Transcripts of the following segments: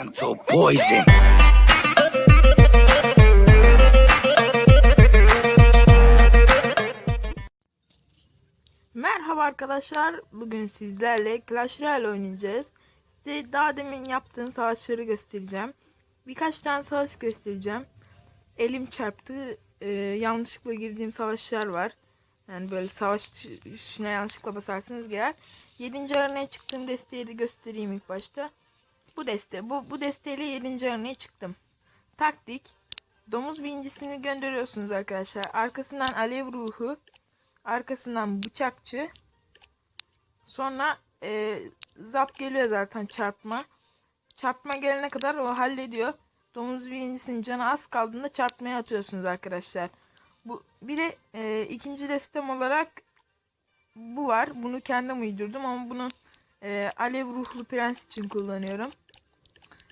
Mental poison. Merhaba arkadaşlar. Bugün sizlerle Clash Royale oynayacağız. Size daha demin yaptığım savaşları göstereceğim. Birkaç tane savaş göstereceğim. Elim çarptı. Ee, yanlışlıkla girdiğim savaşlar var. Yani böyle savaş işine yanlışlıkla basarsınız girer. 7. arenaya çıktığım desteği de göstereyim ilk başta. Bu deste. Bu, bu desteğiyle 7. arenaya çıktım. Taktik. Domuz birincisini gönderiyorsunuz arkadaşlar. Arkasından alev ruhu. Arkasından bıçakçı. Sonra e, zap geliyor zaten çarpma. Çarpma gelene kadar o hallediyor. Domuz birincisinin canı az kaldığında çarpmaya atıyorsunuz arkadaşlar. Bu bir de e, ikinci de sistem olarak bu var. Bunu kendim uydurdum ama bunu e, alev ruhlu prens için kullanıyorum.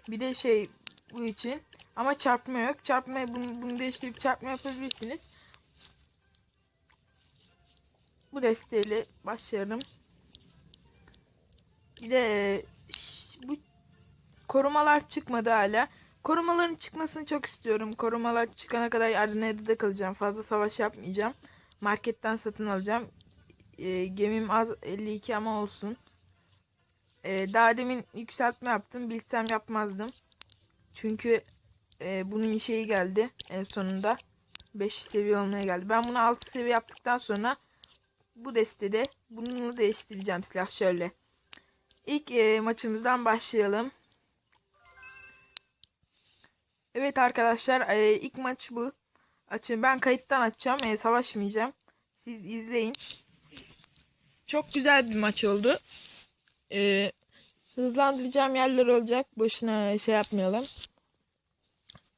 Bir de şey bu için. Ama çarpma yok. Çarpmayı bunu, bunu değiştirip çarpma yapabilirsiniz. Bu desteğiyle başlayalım. Bir de bu korumalar çıkmadı hala. Korumaların çıkmasını çok istiyorum. Korumalar çıkana kadar arenada kalacağım. Fazla savaş yapmayacağım. Marketten satın alacağım. E, gemim az 52 ama olsun. E, daha demin yükseltme yaptım. Bilsem yapmazdım. Çünkü e, bunun şeyi geldi en sonunda. 5 seviye olmaya geldi. Ben bunu 6 seviye yaptıktan sonra bu destede bunu değiştireceğim silah şöyle. İlk e, maçımızdan başlayalım. Evet arkadaşlar e, ilk maç bu. Açın ben kayıttan açacağım. E, savaşmayacağım. Siz izleyin. Çok güzel bir maç oldu. E, hızlandıracağım yerler olacak. Boşuna şey yapmayalım.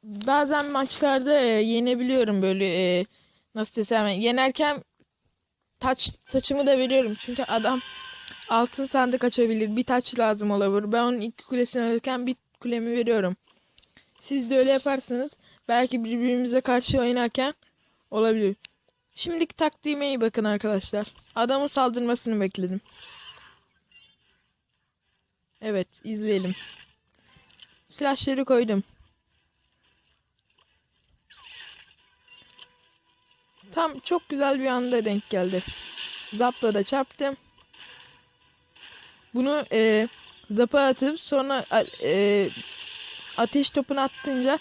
Bazen maçlarda e, yenebiliyorum böyle e, nasıl desem yenerken taç taçımı da veriyorum. Çünkü adam altın sandık açabilir. Bir taç lazım olabilir. Ben onun ilk kulesini alırken bir kulemi veriyorum. Siz de öyle yaparsanız belki birbirimize karşı oynarken olabilir. Şimdiki taktiğime iyi bakın arkadaşlar. Adamın saldırmasını bekledim. Evet izleyelim. Flashları koydum. Tam çok güzel bir anda denk geldi. Zapla da çarptım. Bunu e, zapa atıp sonra e, ateş topunu attınca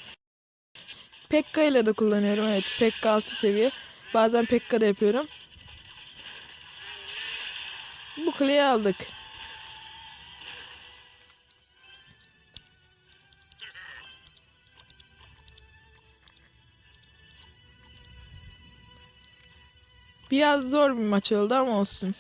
Pekka ile de kullanıyorum. Evet Pekka 6 seviye. Bazen Pekka da yapıyorum. Bu kuleyi aldık. Biraz zor bir maç oldu ama olsun.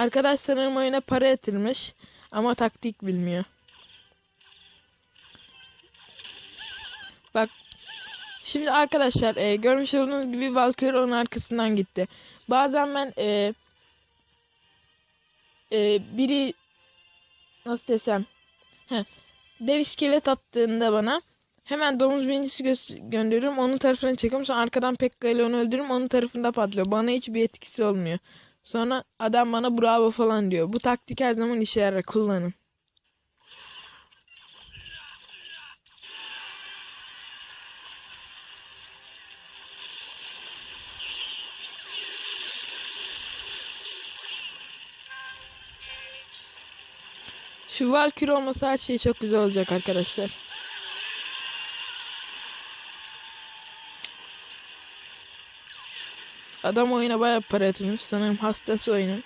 Arkadaş sanırım oyuna para yatırmış ama taktik bilmiyor. Bak şimdi arkadaşlar e, görmüş olduğunuz gibi Valkyrie onun arkasından gitti. Bazen ben e, e, biri nasıl desem heh, dev iskelet attığında bana hemen domuz birincisi gö- gönderiyorum onun tarafına çekiyorum sonra arkadan Pekka ile onu öldürüyorum onun tarafında patlıyor. Bana hiçbir etkisi olmuyor. Sonra adam bana bravo falan diyor. Bu taktik her zaman işe yarar. Kullanın. Şu Valkyrie olmasa her şey çok güzel olacak arkadaşlar. Adam oyuna bayağı para yatırmış. Sanırım hastası oyunun.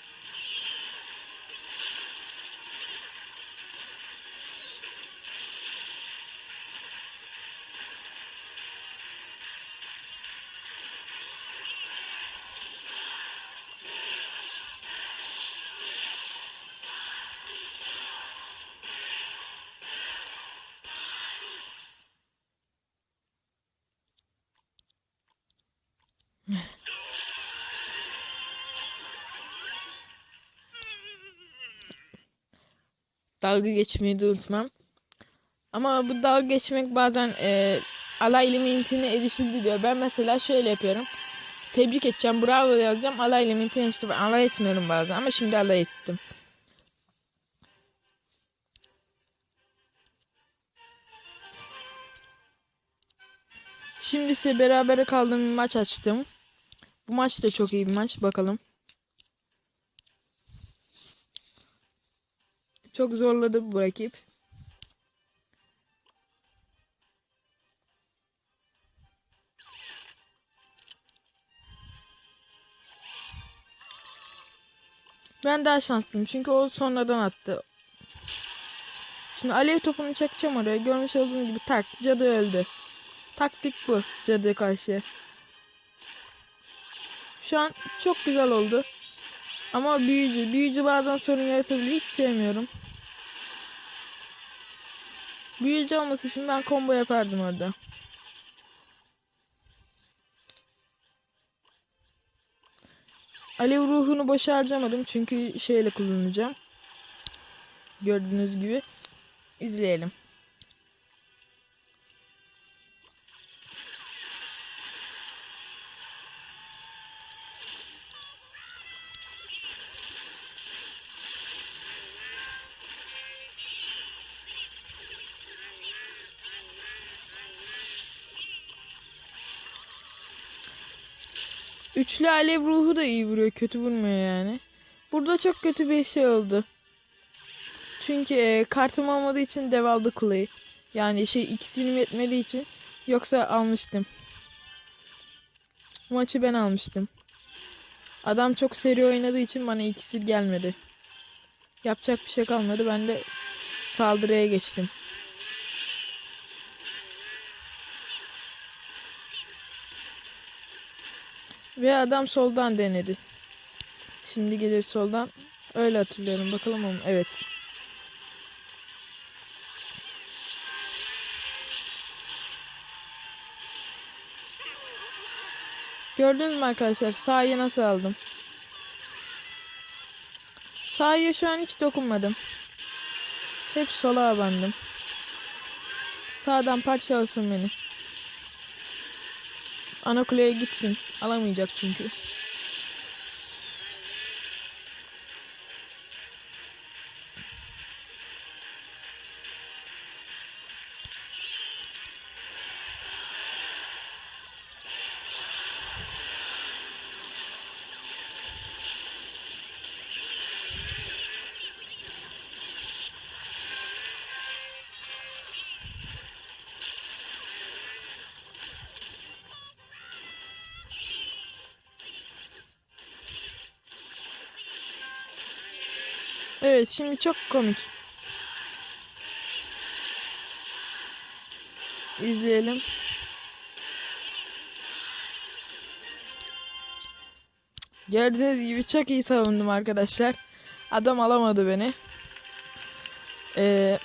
Dalga geçmeyi de unutmam. Ama bu dalga geçmek bazen e, alay limitine erişildi diyor. Ben mesela şöyle yapıyorum. Tebrik edeceğim, bravo yazacağım. Alay limitine işte ben alay etmiyorum bazen ama şimdi alay ettim. Şimdi size berabere kaldığım bir maç açtım. Bu maç da çok iyi bir maç. Bakalım. Çok zorladı bu rakip. Ben daha şanslıyım çünkü o sonradan attı. Şimdi alev topunu çakacağım oraya. Görmüş olduğunuz gibi tak cadı öldü. Taktik bu cadıya karşı. Şu an çok güzel oldu. Ama büyücü. Büyücü bazen sorun yaratabilir. Hiç sevmiyorum. Büyücü olması için ben combo yapardım orada. Alev ruhunu boşa harcamadım çünkü şeyle kullanacağım. Gördüğünüz gibi. izleyelim. Üçlü alev ruhu da iyi vuruyor. Kötü vurmuyor yani. Burada çok kötü bir şey oldu. Çünkü e, kartım olmadığı için dev aldı kuleyi. Yani şey ikisini yetmediği için. Yoksa almıştım. Maçı ben almıştım. Adam çok seri oynadığı için bana ikisi gelmedi. Yapacak bir şey kalmadı. Ben de saldırıya geçtim. Ve adam soldan denedi. Şimdi gelir soldan. Öyle hatırlıyorum. Bakalım onu. Evet. Gördünüz mü arkadaşlar? Sahayı nasıl aldım? Sahaya şu an hiç dokunmadım. Hep sola abandım. Sağdan parçalasın beni. Ana gitsin. Alamayacak çünkü. Evet şimdi çok komik. İzleyelim. Gördüğünüz gibi çok iyi savundum arkadaşlar. Adam alamadı beni. Ee,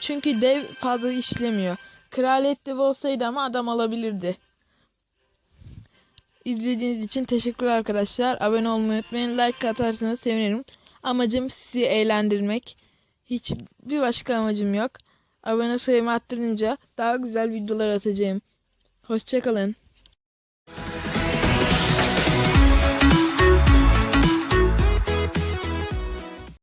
çünkü dev fazla işlemiyor. Kraliyet dev olsaydı ama adam alabilirdi. İzlediğiniz için teşekkürler arkadaşlar. Abone olmayı unutmayın. Like atarsanız sevinirim. Amacım sizi eğlendirmek. Hiç bir başka amacım yok. Abone sayımı arttırınca daha güzel videolar atacağım. Hoşçakalın.